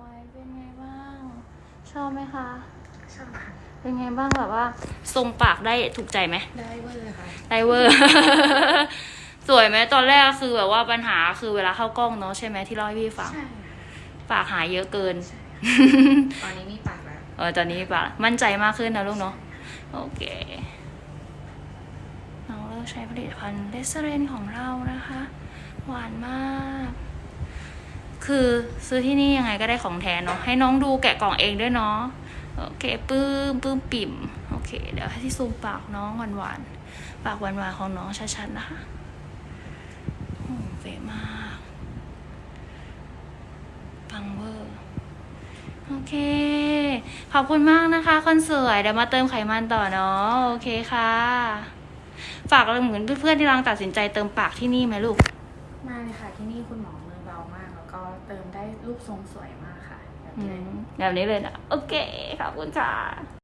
วยเป็นไงบ้าง ชอบไหมคะชอบค่ะเป็นไงบ้างแบบว่า ทรงปากได้ถูกใจไหมได้เวอร์ค่ะไดเวอร์ สวยไหมตอนแรกคือแบบว่าปัญหาคือเวลาเข้ากล้องเนาะใช่ไหมที่เล่าให้พี่ฟัง ใช่ปากหายเยอะเกินใช่ตอนนี้มีปากแล้วเออตอนนี้ปากมั่นใจมากขึ้นนะลูกเนาะโอเค น้องเลือกใช้ผลิตภัณฑ์เลสเรนของเรานะคะ หวานมาก คือซื้อที่นี่ยังไงก็ได้ของแท้เนาะให้น้องดูแกะกล่องเองด้วยเนาะโอเคปื้มปื้มปิ่มโอเค เดี๋ยวให้ที่ซูมปากน้องหวานหวานปากหวานหวานของน้องชัดๆนะคะโอ้เป๊ะมากปังเวอร์โอเค ขอบคุณมากนะคะ คนสวยเดี๋ยวมาเติมไขมันต่อเนาะโอเคค่ะ ฝากเหมือนเพื่อนๆที่กำลังตัดสินใจเติมปากที่นี่ไหมลูกมาเลยค่ะที่นี่คุณหมอมือเบามาก แล้วก็เติมได้รูปทรงสวยมากค่ะแบบนี้แบบนี้เลยนะ โอเค ขอบคุณค่ะ